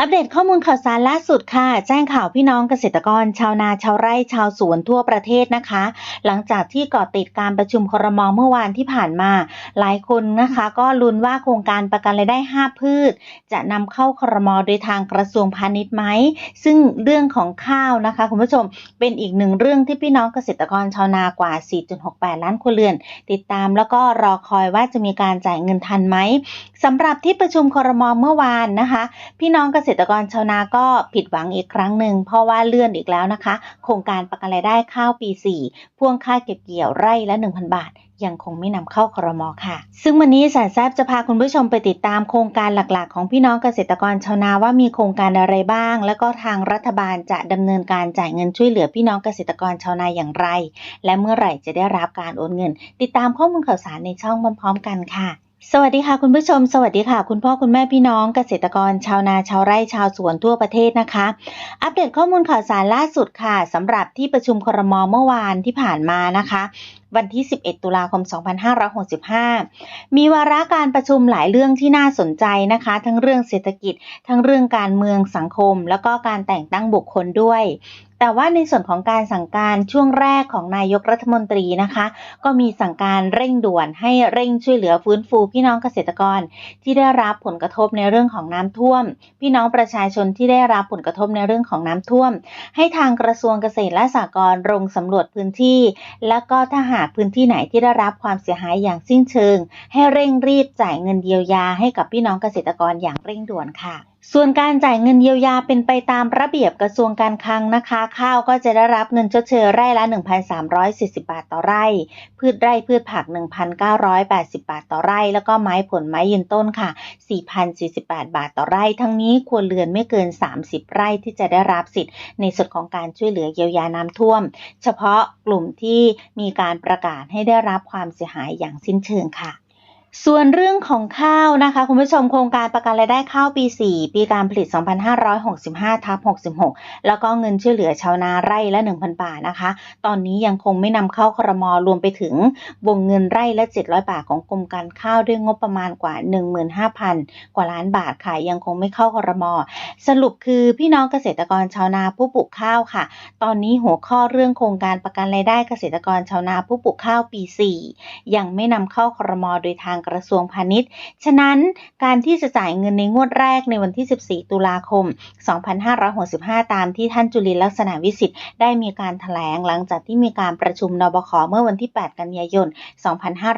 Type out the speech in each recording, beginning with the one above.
อัปเดตข้อมูลข่าวสารล่าสุดค่ะ แจ้งข่าวพี่น้องเกษตรกร ชาวนาชาวไร่ชาวสวนทั่วประเทศนะคะ หลังจากที่เกาะติดการประชุมครมเมื่อวานที่ผ่านมา หลายคนนะคะ ก็ลุ้นว่าโครงการประกันรายได้ 5 พืช จะนำเข้าครมโดยทางกระทรวงพาณิชย์ไหม ซึ่งเรื่องของข้าวนะคะ คุณผู้ชมเป็นอีกหนึ่งเรื่องที่พี่น้องเกษตรกรชาวนากว่า 4.68 ล้านครัวเรือน ติดตามแล้วก็รอคอยว่าจะมีการจ่ายเงินทันไหมสำหรับที่ประชุมครมเมื่อวานนะคะ พี่น้องเกษษตรกรชาวนาก็ผิดหวังอีกครั้งหนึ่งเพราะว่าเลื่อนอีกแล้วนะคะ โครงการประกันรายได้ข้าวปี 4 พ่วงค่าเก็บเกี่ยวไร่ละ 1,000 บาท ยังคงไม่นำเข้าครมค่ะ ซึ่งวันนี้สารแซบจะพาคุณผู้ชมไปติดตามโครงการหลักๆ ของพี่น้องเกษตรกรชาวนาว่ามีโครงการอะไรบ้าง แล้วก็ทางรัฐบาลจะดำเนินการจ่ายเงินช่วยเหลือพี่น้องเกษตรกรชาวนาอย่างไร และเมื่อไหร่จะได้รับการโอนเงิน ติดตามข้อมูลข่าวสารในช่องพร้อมๆกันค่ะ สวัสดีค่ะคุณผู้ชม สวัสดีค่ะ คุณพ่อคุณแม่พี่น้องเกษตรกร ชาวนาชาวไร่ชาวสวนทั่วประเทศนะคะ อัปเดตข้อมูลข่าวสารล่าสุดค่ะสำหรับที่ประชุมครมเมื่อวานที่ผ่านมานะคะ วันที่ 11 ตุลาคม 2565 มีวาระการประชุมหลายเรื่องที่น่าสนใจนะคะ ทั้งเรื่องเศรษฐกิจ ทั้งเรื่องการเมืองสังคม แล้วก็การแต่งตั้งบุคคลด้วย แต่ว่าในส่วนของการสั่งการช่วงแรกของนายกรัฐมนตรีนะคะ ก็มีสั่งการเร่งด่วนให้เร่งช่วยเหลือฟื้นฟูพี่น้องเกษตรกร ที่ได้รับผลกระทบในเรื่องของน้ำท่วม พี่น้องประชาชนที่ได้รับผลกระทบในเรื่องของน้ำท่วม ให้ทางกระทรวงเกษตรและสหกรณ์ลงสำรวจพื้นที่ แล้วก็ถ้าหากพื้นที่ไหนที่ได้รับความเสียหายอย่างสิ้นเชิง ให้เร่งรีบจ่ายเงินเยียวยาให้กับพี่น้องเกษตรกรอย่างเร่งด่วนค่ะ ส่วนการจ่ายเงินเยียวยาเป็นไปตามระเบียบกระทรวงการคลังนะคะ ข้าวก็จะได้รับเงินชดเชยไร่ละ 1,340 บาทต่อไร่ พืชไร่พืชผัก 1,980 บาทต่อไร่ แล้วก็ไม้ผลไม้ยืนต้นค่ะ 4,048 บาทต่อไร่ ทั้งนี้ควรเรือนไม่เกิน 30 ไร่ที่จะได้รับสิทธิ์ ในส่วนของการช่วยเหลือเยียวยาน้ำท่วม เฉพาะกลุ่มที่มีการประกาศให้ได้รับความเสียหายอย่างสิ้นเชิงค่ะ ส่วนเรื่องของข้าวนะคะ คุณผู้ชมโครงการประกันรายได้ข้าวปี 4 ปีการผลิต 2565ทับ66 แล้วก็เงินช่วยเหลือชาวนาไร่ละ 1,000 บาทนะคะ ตอนนี้ยังคงไม่นำเข้าครมรวมไปถึงวงเงินไร่ละ 700 บาทของกรมการข้าวด้วยงบประมาณกว่า 15,000 กว่าล้านบาทค่ะยังคงไม่เข้าครมสรุปคือพี่น้องเกษตรกรชาวนาผู้ปลูกข้าวค่ะ ตอนนี้หัวข้อเรื่องโครงการประกันรายได้เกษตรกรชาวนาผู้ปลูกข้าวปี 4 ยังไม่นำเข้าครมโดยทางกระทรวงพาณิชย์ ฉะนั้นการที่จะจ่ายเงินในงวดแรกในวันที่ 14 ตุลาคม 2565 ตามที่ท่านจุลินลักษณะวิสิทธิ์ได้มีการถแถลงหลังจากที่มีการประชุมนบคเมื่อวันที่ 8 กันยายน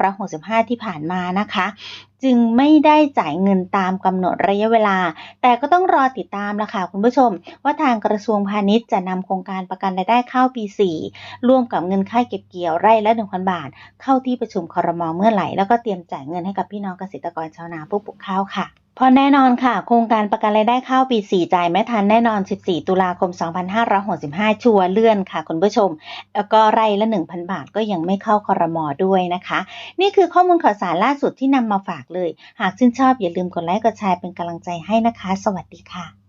2565 ที่ผ่านมานะคะ จึงไม่ได้จ่ายเงินตามกำหนดระยะเวลา แต่ก็ต้องรอติดตามละค่ะคุณผู้ชม ว่าทางกระทรวงพาณิชย์จะนำโครงการประกันรายได้เข้าปี 4 ร่วมกับเงินค่าเก็บเกี่ยวไร่ละ1,000 บาท เข้าที่ประชุมคอรมอเมื่อไหร่ แล้วก็เตรียมจ่ายเงินให้กับพี่น้องเกษตรกรชาวนาผู้ปลูกข้าวค่ะ พราะแน่นอนค่ะ โครงการประกันรายได้ข้าวปี 4 จ่ายไม่ทันแน่นอน 14 ตุลาคม 2565 ชัวเลื่อนค่ะ คุณผู้ชม แล้วก็ไร่ละ 1,000 บาทก็ยังไม่เข้าคอรมอด้วยนะคะ นี่คือข้อมูลข่าวสารล่าสุดที่นำมาฝากเลย หากชื่นชอบอย่าลืมกดไลค์กดแชร์เป็นกำลังใจให้นะคะ สวัสดีค่ะ